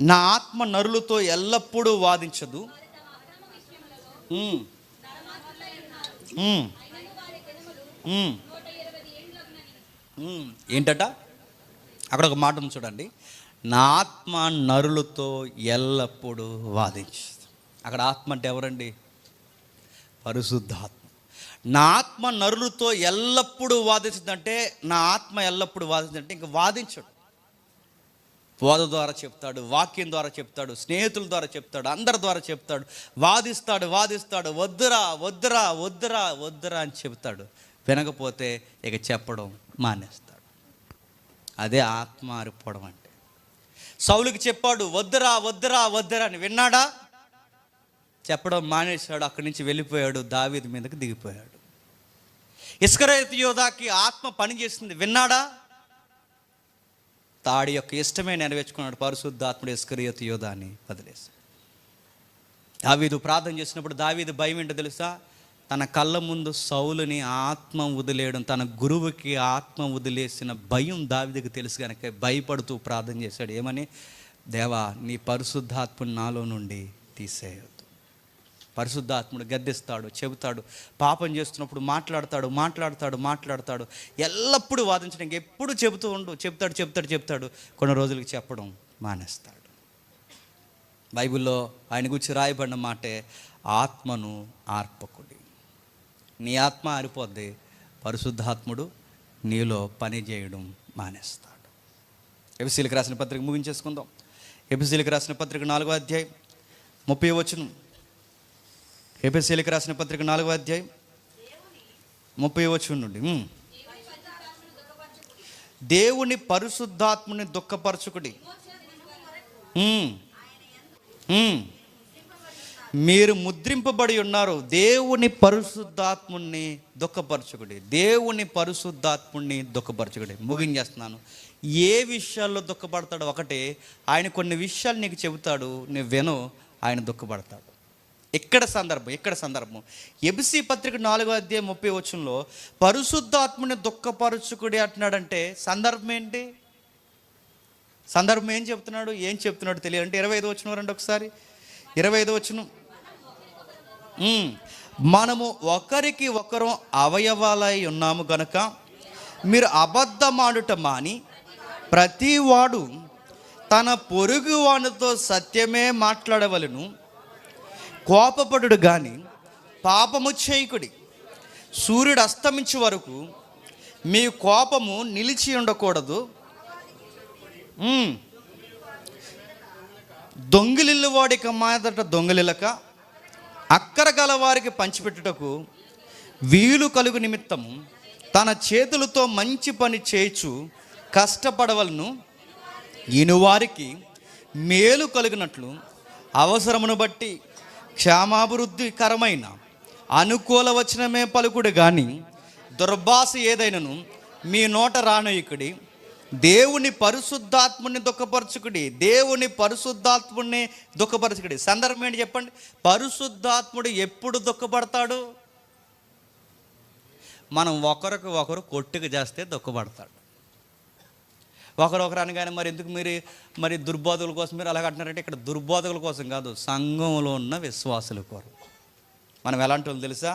నా ఆత్మ నరులతో ఎల్లప్పుడూ వాదించదు. ఏంటట? అక్కడ ఒక మాట ఉంది చూడండి. నా ఆత్మ నరులతో ఎల్లప్పుడూ వాదించదు. అక్కడ ఆత్మ అంటే ఎవరండి? పరిశుద్ధాత్మ. నా ఆత్మ నరులతో ఎల్లప్పుడూ వాదించిందంటే నా ఆత్మ ఎల్లప్పుడూ వాదించదంటే ఇంక వాదించడు. బోధ ద్వారా చెప్తాడు వాక్యం ద్వారా చెప్తాడు స్నేహితుల ద్వారా చెప్తాడు అందరి ద్వారా చెప్తాడు. వాదిస్తాడు వాదిస్తాడు వద్దురా వద్దురా వద్దురా వద్దురా అని చెప్తాడు. వినకపోతే ఇక చెప్పడం మానేస్తాడు. అదే ఆత్మారిపోవడం అంటే. సౌలుకి చెప్పాడు వద్దురా వద్దురా వద్దురా అని విన్నాడా? చెప్పడం మానేశాడు అక్కడి నుంచి వెళ్ళిపోయాడు దావీది మీదకి దిగిపోయాడు. ఇస్కరేత్ యోధాకి ఆత్మ పనిచేసింది విన్నాడా? తాడి యొక్క ఇష్టమే నెరవేర్చుకున్నాడు పరిశుద్ధాత్ముడు ఇస్కరియత్ యోధా అని వదిలేశాడు దావీదు ప్రార్థన చేసినప్పుడు దావీదు భయం ఏంటో తెలుసా? తన కళ్ళ ముందు సౌలుని ఆత్మ వదిలేయడం తన గురువుకి ఆత్మ వదిలేసిన భయం దావిదికి తెలుసు కనుక భయపడుతూ ప్రార్థన చేశాడు. ఏమని? దేవా నీ పరిశుద్ధాత్మ నాలో నుండి తీసేయవు పరిశుద్ధాత్ముడు గద్దిస్తాడు చెబుతాడు పాపం చేస్తున్నప్పుడు మాట్లాడతాడు మాట్లాడతాడు మాట్లాడతాడు. ఎల్లప్పుడూ వాదించడానికి ఎప్పుడు చెబుతూ ఉండు చెప్తాడు చెప్తాడు చెప్తాడు కొన్ని రోజులకి చెప్పడం మానేస్తాడు. బైబిల్లో ఆయన గురించి రాయబడిన మాటే ఆత్మను ఆర్పకుడి. నీ ఆత్మ ఆరిపోద్ది పరిశుద్ధాత్ముడు నీలో పని చేయడం మానేస్తాడు. ఎపిసీలకు రాసిన పత్రిక ముగించేసుకుందాం. ఎపిసీలకు రాసిన పత్రిక నాలుగో అధ్యాయం ముప్పై వచనం. ఎపిసీలకు రాసిన పత్రిక నాలుగో అధ్యాయం ముప్పై వచ్చిన నుండి దేవుని పరిశుద్ధాత్ముని దుఃఖపరచుకుడి. మీరు ముద్రింపబడి ఉన్నారు దేవుని పరిశుద్ధాత్ముణ్ణి దుఃఖపరచుకుడి. దేవుని పరిశుద్ధాత్ముణ్ణి దుఃఖపరచుకుడి. ముగించేస్తున్నాను ఏ విషయాల్లో దుఃఖపడతాడు ఒకటే ఆయన కొన్ని విషయాలు నీకు చెబుతాడు నువ్వు విను ఆయన దుఃఖపడతాడు. ఇక్కడ సందర్భం? ఇక్కడ సందర్భం? ఎబిసి పత్రిక నాలుగో అధ్యాయం ముప్పై వచ్చంలో పరిశుద్ధాత్ముని దుఃఖపరుచుకుడి అంటున్నాడంటే సందర్భం ఏంటి? సందర్భం ఏం చెప్తున్నాడు? ఏం చెప్తున్నాడు తెలియాలంటే ఇరవై ఐదు వచ్చిన రండి ఒకసారి. ఇరవై ఐదు వచ్చిన మనము ఒకరికి ఒకరు అవయవాలై ఉన్నాము గనుక మీరు అబద్ధమాడుట మాని ప్రతివాడు తన పొరుగు వానితో సత్యమే మాట్లాడవలను. కోపపడుడు కానీ పాపము చేయకుడి. సూర్యుడు అస్తమించే వరకు మీ కోపము నిలిచి ఉండకూడదు. దొంగిలిల్లు వాడిక మాదట దొంగిలిలక అక్కర గల వారికి పంచిపెట్టుటకు వీలు కలుగు నిమిత్తం తన చేతులతో మంచి పని చేయచు కష్టపడవలను. ఇనువారికి మేలు కలిగినట్లు అవసరమును బట్టి క్షేమాభివృద్ధికరమైన అనుకూల వచనమే పలుకుడు కానీ దుర్భాష ఏదైనను మీ నోట రానయుకుడి దేవుని పరిశుద్ధాత్ముని దుఃఖపరచుకుడి దేవుని పరిశుద్ధాత్ముడిని దుఃఖపరచుకుడి. సందర్భం ఏంటి చెప్పండి? పరిశుద్ధాత్ముడు ఎప్పుడు దుఃఖపడతాడు? మనం ఒకరికి ఒకరు కొట్టుకు చేస్తే దుఃఖపడతాడు. ఒకరొకరు అనగానే మరి ఎందుకు మీరు మరి దుర్బోధకుల కోసం మీరు అలాగ అంటున్నారంటే ఇక్కడ దుర్బోధకుల కోసం కాదు సంఘంలో ఉన్న విశ్వాసుల కోరు మనం ఎలాంటి వాళ్ళు తెలుసా?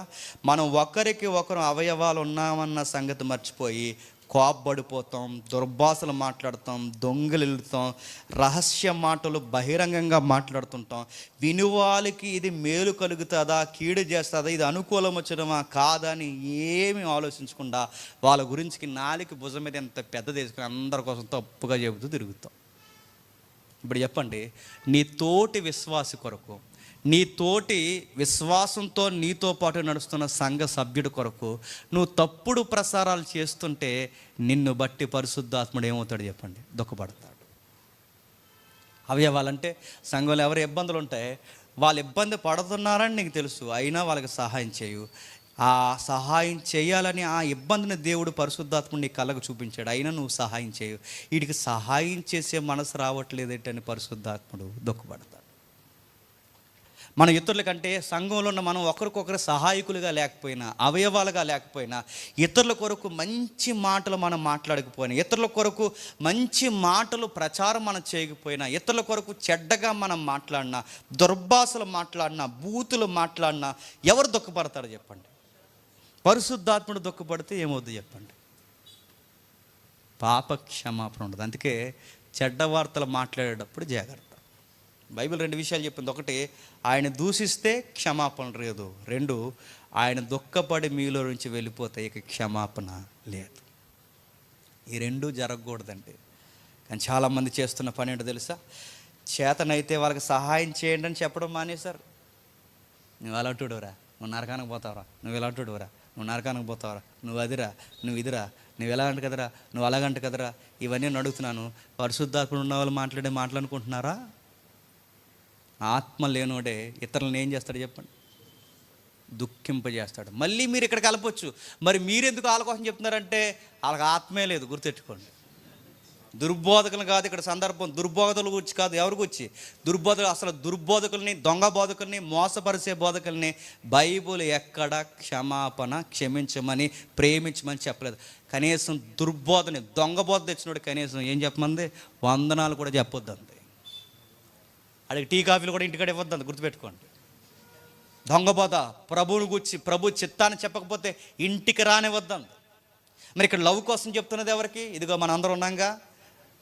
మనం ఒకరికి ఒకరు అవయవాలు ఉన్నామన్న సంగతి మర్చిపోయి కోపడిపోతాం దుర్భాషలు మాట్లాడతాం దొంగలెళ్తాం రహస్య మాటలు బహిరంగంగా మాట్లాడుతుంటాం. వినువాళ్ళకి ఇది మేలు కలుగుతుందా కీడు చేస్తుందా ఇది అనుకూలం వచ్చడమా కాదా అని ఏమీ ఆలోచించకుండా వాళ్ళ గురించి నాలికి భుజం మీద ఎంత పెద్ద తీసుకుని అందరి కోసం తప్పుగా చెబుతూ తిరుగుతాం. ఇప్పుడు చెప్పండి నీ తోటి విశ్వాసి కొరకు నీ తోటి విశ్వాసంతో నీతో పాటు నడుస్తున్న సంఘ సభ్యుడి కొరకు నువ్వు తప్పుడు ప్రసారాలు చేస్తుంటే నిన్ను బట్టి పరిశుద్ధాత్ముడు ఏమవుతాడు చెప్పండి? దుఃఖపడతాడు. అవయవాలంటే సంఘంలో ఎవరు ఇబ్బందులు ఉంటాయి? వాళ్ళు ఇబ్బంది పడుతున్నారని నీకు తెలుసు. అయినా వాళ్ళకి సహాయం చేయు. ఆ సహాయం చేయాలని ఆ ఇబ్బందిని దేవుడు పరిశుద్ధాత్ముడు నీ కళ్ళకు చూపించాడు. అయినా నువ్వు సహాయం చేయు. వీడికి సహాయం చేసే మనసు రావట్లేదేటని పరిశుద్ధాత్ముడు దుఃఖపడతాడు. మన ఇతరుల కంటే సంఘంలో ఉన్న మనం ఒకరికొకరు సహాయకులుగా లేకపోయినా అవయవాలుగా లేకపోయినా ఇతరుల కొరకు మంచి మాటలు మనం మాట్లాడకపోయినా ఇతరుల కొరకు మంచి మాటలు ప్రచారం మనం చేయకపోయినా ఇతరుల కొరకు చెడ్డగా మనం మాట్లాడినా దుర్భాషలు మాట్లాడినా బూతులు మాట్లాడినా ఎవరు దుఃఖపడతారు చెప్పండి? పరిశుద్ధాత్ముడు దుఃఖపడితే ఏమవుద్ది చెప్పండి? పాప క్షమాపణ ఉండదు. అందుకే చెడ్డ వార్తలు మాట్లాడేటప్పుడు జాగ్రత్త. బైబిల్ రెండు విషయాలు చెప్పింది. ఒకటి ఆయన దూషిస్తే క్షమాపణ లేదు. రెండు ఆయన దుఃఖపడి మీలో నుంచి వెళ్ళిపోతే ఇక క్షమాపణ లేదు. ఈ రెండు జరగకూడదండి. కానీ చాలామంది చేస్తున్న పని ఏంటో తెలుసా? చేతనైతే వాళ్ళకి సహాయం చేయండి అని చెప్పడం మానేశారు. నువ్వు అలాంటిడురా నువ్వు నరకానికి పోతావురా? నువ్వు ఇలాంటిడురా నువ్వు నరకానికి పోతావురా? నువ్వు అదిరా? నువ్వు ఇదిరా? నువ్వు ఎలాగంట కదరా? నువ్వు అలాగంట కదరా? ఇవన్నీ నేను అడుగుతున్నాను. పరిశుద్ధాత్ముడు ఉన్న వాళ్ళు మాట్లాడే మాట్లాడుకుంటున్నారా ఆత్మ లేనోడే ఇతరులను ఏం చేస్తాడు చెప్పండి? దుఃఖింపజేస్తాడు. మళ్ళీ మీరు ఇక్కడ కలపొచ్చు మరి మీరెందుకు వాళ్ళ కోసం చెప్తున్నారంటే వాళ్ళకి ఆత్మే లేదు గుర్తెట్టుకోండి దుర్బోధకులు కాదు ఇక్కడ సందర్భం. దుర్బోధకుల గురించి కాదు ఎవరి గురించి? దుర్బోధకులు అసలు దుర్బోధకుల్ని దొంగ బోధకుల్ని మోసపరిచే బోధకుల్ని బైబుల్ ఎక్కడ క్షమాపణ క్షమించమని ప్రేమించమని చెప్పలేదు. కనీసం దుర్బోధని దొంగ బోధ తెచ్చినోడు కనీసం ఏం చెప్పమంది? వందనాలు కూడా చెప్పొద్దంది అడిగి టీ కాఫీలు కూడా ఇంటికాడ ఇవ్వద్దంది గుర్తుపెట్టుకోండి. దొంగ ప్రభువుని గుర్చి ప్రభు చిత్తాన్ని చెప్పకపోతే ఇంటికి రానివద్దంది మరి ఇక్కడ లవ్ కోసం చెప్తున్నది ఎవరికి? ఇదిగో మన అందరం ఉన్నాగా.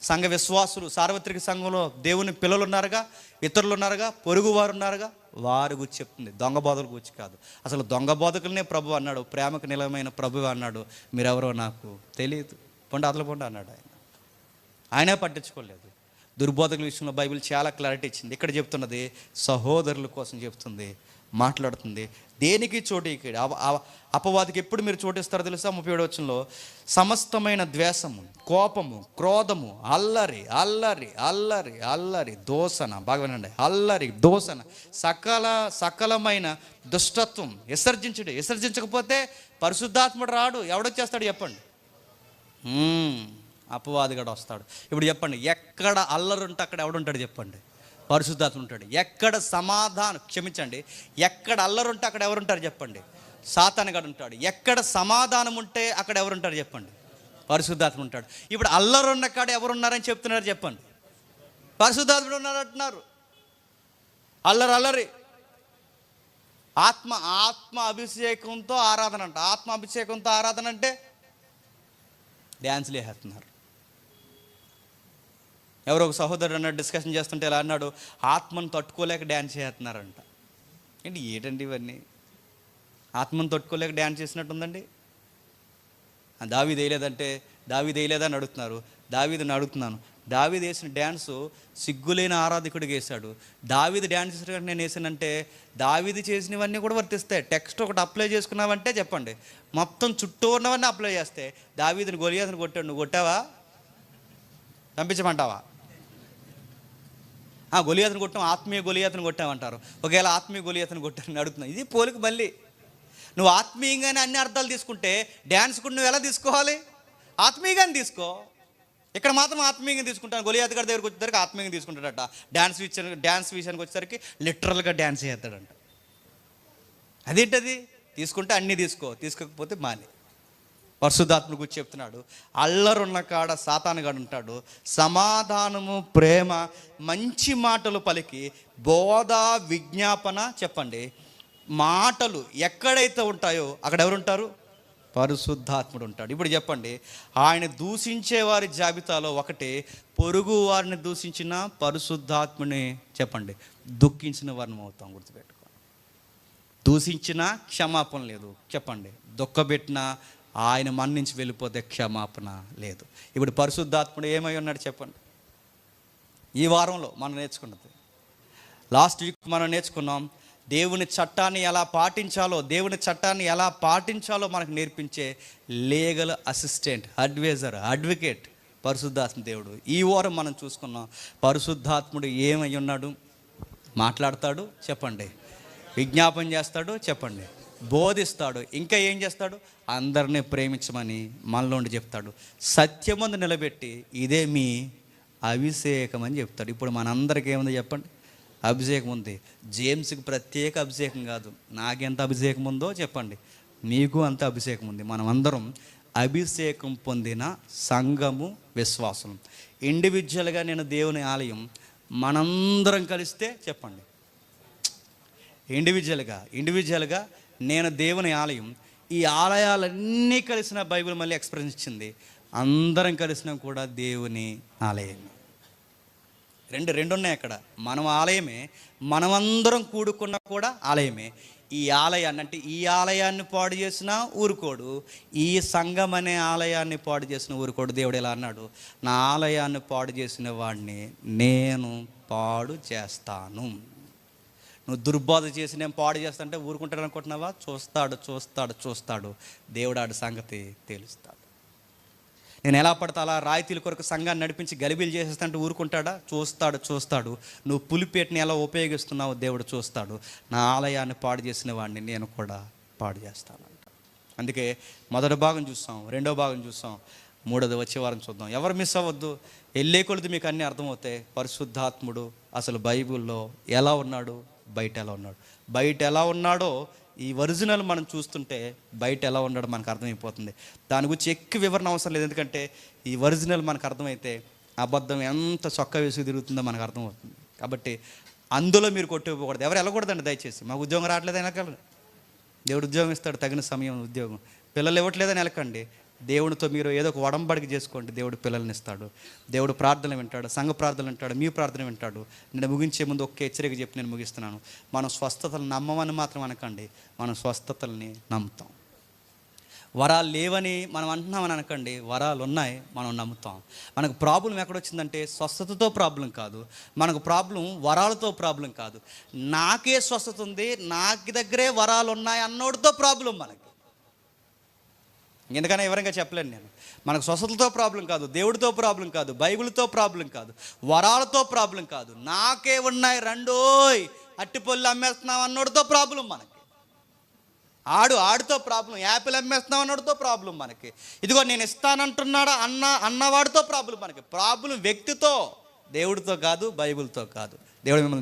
సంఘ విశ్వాసులు సార్వత్రిక సంఘంలో దేవుని పిల్లలు ఉన్నారుగా ఇతరులు ఉన్నారుగా పొరుగు వారు ఉన్నారుగా వారి గురించి చెప్తుంది. దొంగ బోధల గురించి కాదు. అసలు దొంగ బోధకులనే ప్రభు అన్నాడు ప్రేమకు నిలమైన ప్రభు అన్నాడు. మీరెవరో నాకు తెలియదు పొండి అదలు పొండి అన్నాడు ఆయన. ఆయనే పట్టించుకోలేదు. దుర్బోధకుల విషయంలో బైబిల్ చాలా క్లారిటీ ఇచ్చింది. ఇక్కడ చెప్తున్నది? సహోదరుల కోసం చెప్తుంది మాట్లాడుతుంది. దేనికి చోటు ఇక్కడ అపవాదికి ఎప్పుడు మీరు చోటిస్తారో తెలుసా? ముప్పై ఏడు వచ్చంలో సమస్తమైన ద్వేషము కోపము క్రోధము అల్లరి అల్లరి అల్లరి అల్లరి దోసన బాగా వినండి. అల్లరి దోసన సకల సకలమైన దుష్టత్వం విసర్జించడు విసర్జించకపోతే పరిశుద్ధాత్ముడు రాడు. ఎవడొచ్చేస్తాడు చెప్పండి? అపవాదిగాడు వస్తాడు. ఇప్పుడు చెప్పండి ఎక్కడ అల్లరుంటే అక్కడ ఎవడుంటాడు చెప్పండి? పరిశుద్ధాత్మ ఉంటాడు. ఎక్కడ సమాధానం క్షమించండి ఎక్కడ అల్లరుంటే అక్కడ ఎవరుంటారు చెప్పండి? సాతానగాడు ఉంటాడు. ఎక్కడ సమాధానం ఉంటే అక్కడ ఎవరుంటారు చెప్పండి? పరిశుద్ధాత్మ ఉంటాడు. ఇప్పుడు అల్లరున్న కాడ ఎవరున్నారని చెప్తున్నారు చెప్పండి. పరిశుద్ధాత్ముడు ఉన్నారు అంటున్నారు. అల్లరి అల్లరి. ఆత్మ ఆత్మ అభిషేకంతో ఆరాధన అంట. ఆత్మ అభిషేకంతో ఆరాధన అంటే డ్యాన్స్లు వేసేస్తున్నారు ఎవరో ఒక సహోదరుడు అన్నాడు డిస్కషన్ చేస్తుంటే ఎలా అన్నాడు ఆత్మను తట్టుకోలేక డ్యాన్స్ చేస్తున్నారంట. ఏంటి ఏంటండి ఇవన్నీ? ఆత్మను తట్టుకోలేక డ్యాన్స్ చేసినట్టుందండి దావీ వేయలేదంటే దావీ వేయలేదని అడుగుతున్నారు. దావీదని అడుగుతున్నాను. దావీది వేసిన డ్యాన్సు సిగ్గులేని ఆరాధకుడికి వేశాడు. దావీది డ్యాన్స్ చేసిన నేను వేసానంటే దావీది చేసినవన్నీ కూడా వర్తిస్తాయి. టెక్స్ట్ ఒకటి అప్లై చేసుకున్నావంటే చెప్పండి. మొత్తం చుట్టూ ఉన్నవన్నీ అప్లై చేస్తే దావీదిని గొలియాదని కొట్టాడు. నువ్వు కొట్టావా? పంపించమంటావా? ఆ గొలియాతను కొట్టాం ఆత్మీయ గొలియాతను కొట్టామంటారు. ఒకవేళ ఆత్మీయ గొలియాతను కొట్టారని అడుగుతున్నా. ఇది పోలిక మళ్ళీ. నువ్వు ఆత్మీయంగానే అన్ని అర్థాలు తీసుకుంటే డ్యాన్స్ కూడా నువ్వు ఎలా తీసుకోవాలి? ఆత్మీయంగానే తీసుకో. ఇక్కడ మాత్రం ఆత్మీయంగా తీసుకుంటాను. గొలియాత గారి దగ్గరికి వచ్చేసరికి ఆత్మీయంగా తీసుకుంటాడట. డ్యాన్స్ విషయం డ్యాన్స్ విషయానికి వచ్చేసరికి లిటరల్గా డ్యాన్స్ చేస్తాడంట. అదేంటది? తీసుకుంటే అన్నీ తీసుకో. తీసుకోకపోతే మాని. పరిశుద్ధాత్మ గురించి చెప్తున్నాడు. అల్లరున్న కాడ సాతానుగాడు ఉంటాడు. సమాధానము ప్రేమ మంచి మాటలు పలికి బోధ విజ్ఞాపన చెప్పండి. మాటలు ఎక్కడైతే ఉంటాయో అక్కడ ఎవరు ఉంటారు పరిశుద్ధాత్ముడు ఉంటాడు. ఇప్పుడు చెప్పండి ఆయన దూషించే వారి జాబితాలో ఒకటి పొరుగు వారిని దూషించిన పరిశుద్ధాత్ముని చెప్పండి. దుఃఖించిన వారిని అవుతాం గుర్తుపెట్టుకో దూషించినా క్షమాపణ లేదు. చెప్పండి దుఃఖపెట్టినా ఆయన మన్నించి వెళ్ళిపోతే క్షమాపణ లేదు. ఇప్పుడు పరిశుద్ధాత్ముడు ఏమై ఉన్నాడు చెప్పండి? ఈ వారంలో మనం నేర్చుకున్నది. లాస్ట్ వీక్ మనం నేర్చుకున్నాం దేవుని చట్టాన్ని ఎలా పాటించాలో దేవుని చట్టాన్ని ఎలా పాటించాలో మనకు నేర్పించే లీగల్ అసిస్టెంట్ అడ్వైజర్ అడ్వకేట్ పరిశుద్ధాత్మ దేవుడు. ఈ వారం మనం చూసుకున్నాం పరిశుద్ధాత్ముడు ఏమై ఉన్నాడు? మాట్లాడతాడు? చెప్పండి. విజ్ఞాపన చేస్తాడు? చెప్పండి. బోధిస్తాడు. ఇంకా ఏం చేస్తాడు? అందరినీ ప్రేమించమని మనలోండి చెప్తాడు. సత్యమందు నిలబెట్టి ఇదే మీ అభిషేకం అని చెప్తాడు. ఇప్పుడు మనందరికీ ఏముంది చెప్పండి? అభిషేకం ఉంది. జేమ్స్కి ప్రత్యేక అభిషేకం కాదు. నాకెంత అభిషేకం ఉందో చెప్పండి. మీకు అంత అభిషేకం ఉంది. మనం అందరం అభిషేకం పొందిన సంఘము విశ్వాసం ఇండివిజువల్గా నేను దేవుని ఆలయం మనందరం కలిస్తే చెప్పండి. ఇండివిజువల్గా ఇండివిజువల్గా నేను దేవుని ఆలయం ఈ ఆలయాలన్నీ కలిసిన బైబిల్ మళ్ళీ ఎక్స్ప్రెస్ ఇచ్చింది. అందరం కలిసినా కూడా దేవుని ఆలయమే రెండు రెండు ఉన్నాయి అక్కడ. మనం ఆలయమే మనమందరం కూడుకున్నా కూడా ఆలయమే. ఈ ఆలయాన్ని అంటే ఈ ఆలయాన్ని పాడు చేసిన ఊరుకోడు ఈ సంఘం అనే ఆలయాన్ని పాడు చేసిన ఊరుకోడు. దేవుడు ఎలా అన్నాడు నా ఆలయాన్ని పాడు చేసిన వాడిని నేను పాడు చేస్తాను. నువ్వు దుర్బోధ చేసి నేను పాడు చేస్తాంటే ఊరుకుంటాడు అనుకుంటున్నావా? చూస్తాడు చూస్తాడు చూస్తాడు. దేవుడు ఆడి సంగతి తేలుస్తాడు. నేను ఎలా పడతా అలా రాయితీల కొరకు సంఘాన్ని నడిపించి గలిబీలు చేసేస్తాంటే ఊరుకుంటాడా? చూస్తాడు చూస్తాడు. నువ్వు పులిపేటని ఎలా ఉపయోగిస్తున్నావు దేవుడు చూస్తాడు. నా ఆలయాన్ని పాడు చేసిన వాడిని నేను కూడా పాడు చేస్తాను అందుకే మొదటి భాగం చూస్తాం రెండో భాగం చూస్తాం మూడోది వచ్చే వారం చూద్దాం. ఎవరు మిస్ అవ్వద్దు? వెళ్ళే కొలది మీకు అన్నీ అర్థమవుతాయి. పరిశుద్ధాత్ముడు అసలు బైబిల్లో ఎలా ఉన్నాడు? బయట ఎలా ఉన్నాడు? బయట ఎలా ఉన్నాడో ఈ ఒరిజినల్ మనం చూస్తుంటే బయట ఎలా ఉన్నాడో మనకు అర్థమైపోతుంది. దాని గురించి ఎక్కువ వివరణ అవసరం లేదు. ఎందుకంటే ఈ ఒరిజినల్ మనకు అర్థమైతే అబద్ధం ఎంత చొక్కా వేసి తిరుగుతుందో మనకు అర్థమవుతుంది. కాబట్టి అందులో మీరు కొట్టుకోకూడదు ఎవరు వెళ్ళకూడదండి దయచేసి. మాకు ఉద్యోగం రావట్లేదు వెనకాల దేవుడు ఉద్యోగం ఇస్తాడు తగిన సమయం ఉద్యోగం. పిల్లలు ఇవ్వట్లేదని వెళ్ళకండి. దేవునితో మీరు ఏదో ఒక వడంబడికి చేసుకోండి. దేవుడు పిల్లల్ని ఇస్తాడు. దేవుడు ప్రార్థన వింటాడు. సంఘ ప్రార్థన వింటాడు. మీ ప్రార్థన వింటాడు. నేను ముగించే ముందు ఒక్క హెచ్చరిక చెప్పి నేను ముగిస్తున్నాను. మనం స్వస్థతలు నమ్మమని మాత్రం అనకండి. మనం స్వస్థతల్ని నమ్ముతాం. వరాలు లేవని మనం అంటున్నామని అనకండి. వరాలు ఉన్నాయి మనం నమ్ముతాం. మనకు ప్రాబ్లం ఎక్కడొచ్చిందంటే స్వస్థతతో ప్రాబ్లం కాదు. మనకు ప్రాబ్లం వరాలతో ప్రాబ్లం కాదు. నాకే స్వస్థత ఉంది నాకు దగ్గరే వరాలు ఉన్నాయి అన్నోడితో ప్రాబ్లం మనకి. ఎందుకని వివరంగా చెప్పలేను నేను. మనకు స్వస్థతలతో ప్రాబ్లం కాదు దేవుడితో ప్రాబ్లం కాదు బైబిల్తో ప్రాబ్లం కాదు వరాలతో ప్రాబ్లం కాదు. నాకే ఉన్నాయి రెండోయ్ అట్టిపొల్లి అమ్మేస్తున్నాం అన్నోడితో ప్రాబ్లం మనకి. ఆడు ఆడితో ప్రాబ్లం యాపిల్ అమ్మేస్తున్నాం అన్నోడితో ప్రాబ్లం మనకి. ఇదిగో నేను ఇస్తానంటున్నాడా అన్న అన్నవాడితో ప్రాబ్లం మనకి. ప్రాబ్లం వ్యక్తితో దేవుడితో కాదు బైబిల్తో కాదు. దేవుడు మిమ్మల్ని